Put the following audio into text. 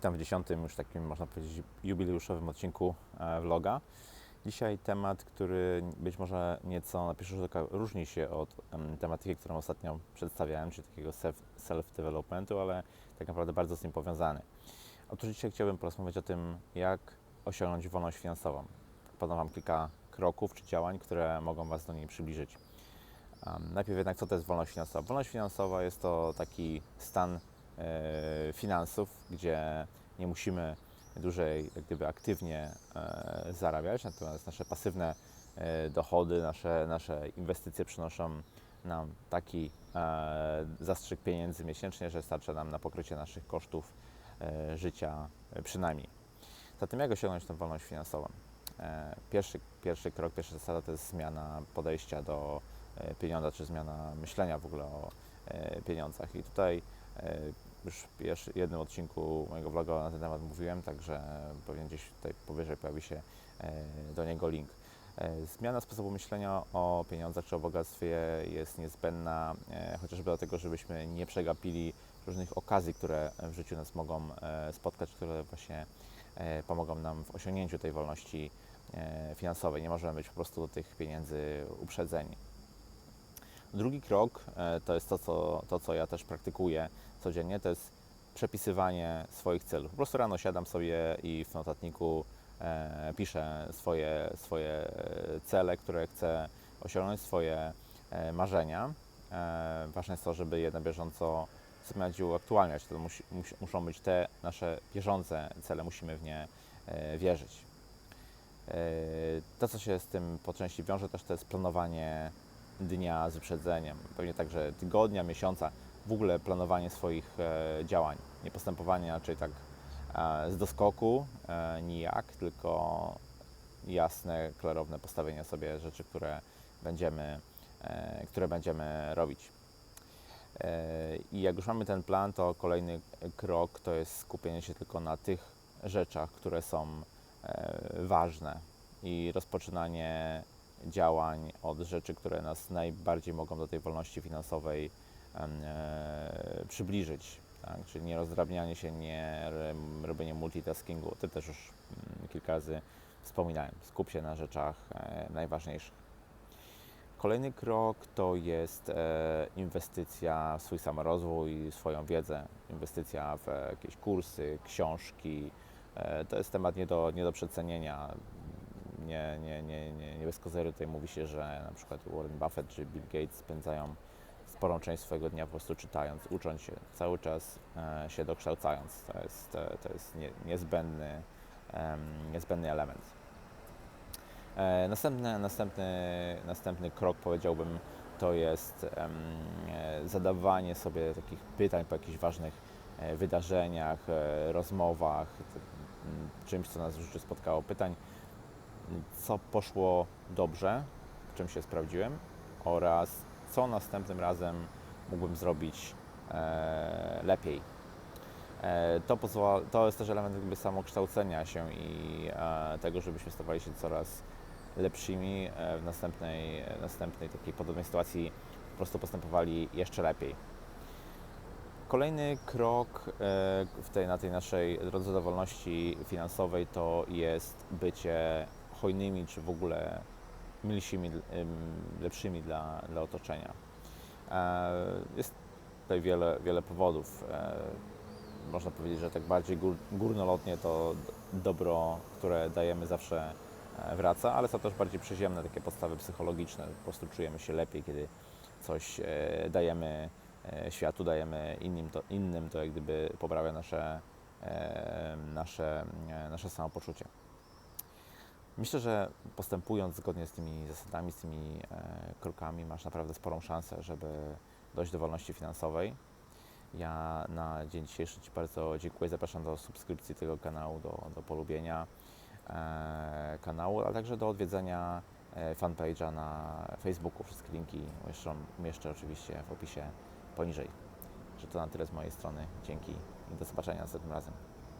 Witam w dziesiątym, już takim można powiedzieć jubileuszowym odcinku e, vloga. Dzisiaj temat, który być może nieco na pierwszy rzut oka różni się od em, tematyki, którą ostatnio przedstawiałem, czyli takiego self- self-developmentu, ale tak naprawdę bardzo z nim powiązany. Otóż dzisiaj chciałbym porozmawiać o tym, jak osiągnąć wolność finansową. Podam Wam kilka kroków czy działań, które mogą Was do niej przybliżyć. Najpierw jednak, co to jest wolność finansowa? Wolność finansowa jest to taki stan finansów, gdzie nie musimy dłużej gdyby aktywnie e, zarabiać, natomiast nasze pasywne e, dochody, nasze, nasze inwestycje przynoszą nam taki e, zastrzyk pieniędzy miesięcznie, że starcza nam na pokrycie naszych kosztów e, życia e, przynajmniej. Zatem jak osiągnąć tę wolność finansową? E, Pierwszy, pierwszy krok, pierwsza zasada to jest zmiana podejścia do e, pieniądza, czy zmiana myślenia w ogóle o e, pieniądzach. I tutaj e, już w jednym odcinku mojego vloga na ten temat mówiłem, także pewnie gdzieś tutaj powyżej pojawi się e, do niego link. E, Zmiana sposobu myślenia o pieniądzach czy o bogactwie jest niezbędna e, chociażby dlatego, żebyśmy nie przegapili różnych okazji, które w życiu nas mogą spotkać, które właśnie pomogą nam w osiągnięciu tej wolności finansowej. Nie możemy być po prostu do tych pieniędzy uprzedzeni. Drugi krok e, to jest to co, to, co ja też praktykuję codziennie, to jest przepisywanie swoich celów. Po prostu rano siadam sobie i w notatniku e, piszę swoje, swoje e, cele, które chcę osiągnąć, swoje marzenia. Ważne jest to, żeby je na bieżąco sobie uaktualniać. To muszą być te nasze bieżące cele, musimy w nie wierzyć. To, co się z tym po części wiąże, też to jest planowanie dnia z wyprzedzeniem, pewnie także tygodnia, miesiąca, w ogóle planowanie swoich e, działań, nie postępowanie raczej tak e, z doskoku, e, nijak, tylko jasne, klarowne postawienie sobie rzeczy, które będziemy, które będziemy robić. I jak już mamy ten plan, to kolejny krok to jest skupienie się tylko na tych rzeczach, które są ważne. I rozpoczynanie działań od rzeczy, które nas najbardziej mogą do tej wolności finansowej e, przybliżyć. Tak? Czyli nie rozdrabnianie się, nie robienie multitaskingu. O tym też już mm, kilka razy wspominałem. Skup się na rzeczach e, najważniejszych. Kolejny krok to jest e, inwestycja w swój samorozwój, swoją wiedzę, inwestycja w jakieś kursy, książki. To jest temat nie do, nie do przecenienia. Nie, nie, nie, nie, nie bez kozery tutaj mówi się, że na przykład Warren Buffett czy Bill Gates spędzają sporą część swojego dnia po prostu czytając, ucząc się, cały czas e, się dokształcając. To jest, e, to jest nie, niezbędny, niezbędny element. E, Następny, następny, następny krok powiedziałbym to jest zadawanie sobie takich pytań po jakichś ważnych e, wydarzeniach, e, rozmowach, czymś, co nas w życiu spotkało. Pytań, co poszło dobrze, w czym się sprawdziłem oraz co następnym razem mógłbym zrobić e, lepiej. E, To, pozwala, to jest też element jakby samokształcenia się i e, tego, żebyśmy stawali się coraz lepszymi e, w następnej, następnej takiej podobnej sytuacji, po prostu postępowali jeszcze lepiej. Kolejny krok e, w tej, na tej naszej drodze do wolności finansowej to jest bycie hojnymi, czy w ogóle milszymi, em, lepszymi dla, dla otoczenia. E, Jest tutaj wiele, wiele powodów. E, Można powiedzieć, że tak bardziej gór, górnolotnie to dobro, które dajemy zawsze e, wraca, ale są też bardziej przyziemne takie podstawy psychologiczne. Po prostu czujemy się lepiej, kiedy coś dajemy światu, dajemy innym, to, innym, to jak gdyby poprawia nasze, nasze, nasze samopoczucie. Myślę, że postępując zgodnie z tymi zasadami, z tymi e, krokami, masz naprawdę sporą szansę, żeby dojść do wolności finansowej. Ja na dzień dzisiejszy Ci bardzo dziękuję. Zapraszam do subskrypcji tego kanału, do, do polubienia e, kanału, a także do odwiedzenia e, fanpage'a na Facebooku. Wszystkie linki umieszczę, umieszczę oczywiście w opisie poniżej. Że to na tyle z mojej strony. Dzięki i do zobaczenia następnym razem.